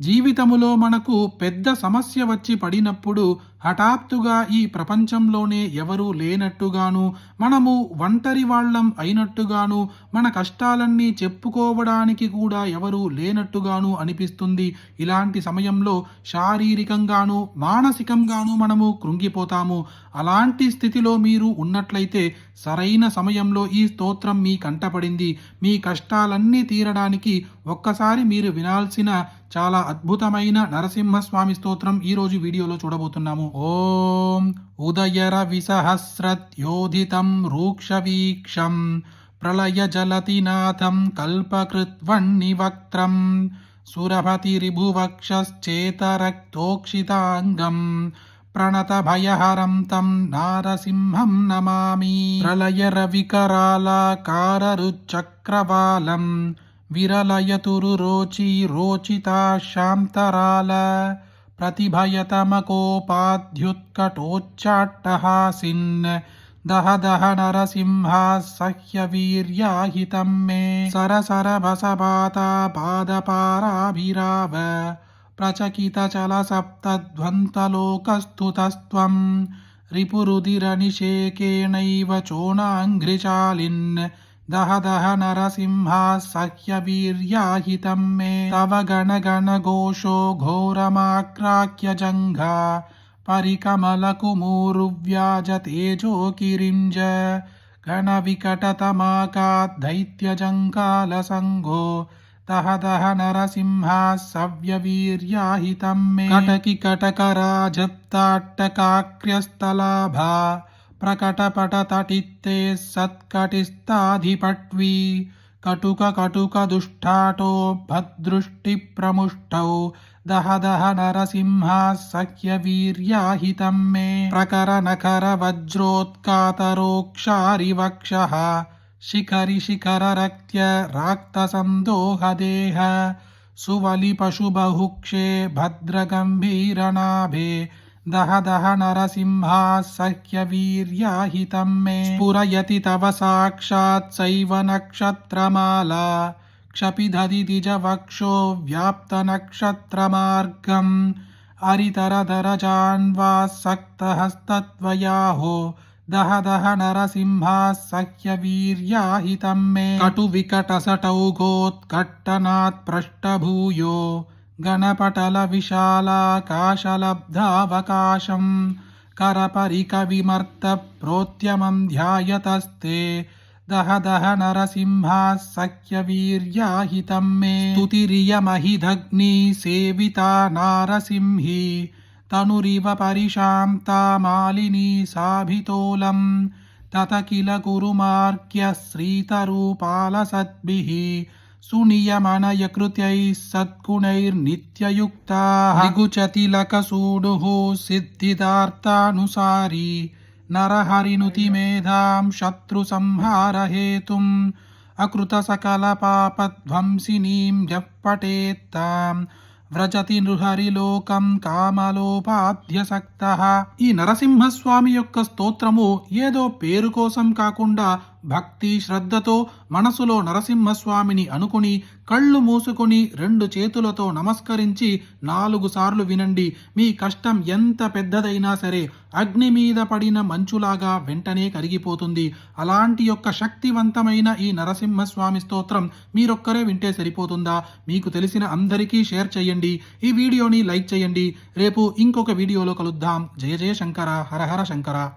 జీవితములో మనకు పెద్ద సమస్య వచ్చి పడినప్పుడు హఠాత్తుగా ఈ ప్రపంచంలోనే ఎవరూ లేనట్టుగాను మనము ఒంటరి వాళ్ళం అయినట్టుగాను మన కష్టాలన్నీ చెప్పుకోవడానికి కూడా ఎవరూ లేనట్టుగాను అనిపిస్తుంది. ఇలాంటి సమయంలో శారీరకంగాను మానసికంగాను మనము కృంగిపోతాము. అలాంటి స్థితిలో మీరు ఉన్నట్లయితే సరైన సమయంలో ఈ స్తోత్రం మీ కంటపడింది మీ కష్టాలన్నీ తీరడానికి ఒక్కసారి మీరు వినాల్సిన చాలా అద్భుతమైన నరసింహస్వామి స్తోత్రం ఈ రోజు వీడియోలో చూడబోతున్నాము. ఓం ఉదయర విసహస్రత్యోధితం రూక్షవీక్షం ప్రళయ జలతినాథం కల్పకృత్వన్నివక్త్రం సురభతిరిభువక్షశ్చేతరక్తోక్షితాంగం ప్రణతభయహరం తం నారసింహం నమామి. ప్రళయరవికరాలకారరుచక్రవాలం విరలయతురు రోచి రోచితా శాంతరాల प्रतिभयतमकोपाध्युत्कटोच्चाट्टहासिन् दह दह नरसिंहा सह्यवीर्याहितं मे सरसरभसपाता पादपाराभिराव प्रचकितचलसप्तध्वन्तलोकस्तुतस्त्वं रिपुरुदिरनिषेकेणैव चोणाङ्घ्रिचालिन् दह दह नरसिंहा सह्यवीर्याहितं मे तव गणगणघोषो घोरमाक्राक्यजङ्घा परिकमलकुमूरुव्याजतेजोकिरिञ्ज घनविकटतमाकाद्दैत्यजङ्कालसङ्घो दह दह नरसिंहा सव्यवीर्याहितं मे ప్రకటపటతటిత్తే సత్కటిస్తాధిపట్వీ కటుక కటుక దుష్టాటో భద్రుష్టి ప్రముష్టౌ దహ దహ నరసింహ సఖ్య వీర్యాహితం మే ప్రకర నఖర వజ్రోత్కాతరోక్షారివక్ష శిఖరి శిఖర రక్త్య రాక్త సందోహదేహ సువలి పశుబహుక్షే భద్రగంభీరనాభే दह दह नरसिंहा सह्यवीर्याहितं मे स्फुरयति तव साक्षात् सैव नक्षत्रमाला क्षपिधदिदिजवक्षो व्याप्तनक्षत्रमार्गम् अरितरदरजान्वासक्तहस्तत्वयाहो दह दह नरसिंहा सह्यवीर्याहितं मे कटुविकटसटौघोत्कट्टनात् पृष्ठभूयो गणपटलविशालाकाशलब्धावकाशं करपरिकविमर्तप्रोत्यमं ध्यायतस्ते दह दह नरसिंहा सख्यवीर्याहितं मे स्तुतिरियमहिधग्नि सेविता नारसिंही तनुरिव परिशान्ता मालिनी साभितोलं तत किल कुरुमार्ग्य श्रीतरूपालसद्भिः सुनियमनयकृत्यैः सद्गुणैर्नित्ययुक्ताः दिगुचतिलकसूडुः सिद्धिदार्तानुसारी नरहरिनुतिमेधां शत्रुसंहारहेतुम् अकृतसकलपापध्वंसिनीं यः पठेत्ताम् వ్రజతి నృహరిలోకం కామలోపాధ్యసక్త ఈ నరసింహస్వామి యొక్క స్తోత్రము ఏదో పేరు కోసం కాకుండా భక్తి శ్రద్ధతో మనసులో నరసింహస్వామిని అనుకుని కళ్ళు మూసుకొని రెండు చేతులతో నమస్కరించి నాలుగు సార్లు వినండి. మీ కష్టం ఎంత పెద్దదైనా సరే అగ్ని మీద పడిన మంచులాగా వెంటనే కరిగిపోతుంది. అలాంటి యొక్క శక్తివంతమైన ఈ నరసింహస్వామి స్తోత్రం మీరొక్కరే వింటే సరిపోతుందా? మీకు తెలిసిన అందరికీ షేర్ చేయండి. ఈ వీడియోని లైక్ చేయండి. రేపు ఇంకొక వీడియోలో కలుద్దాం. జయ జయ శంకర హరహర శంకర.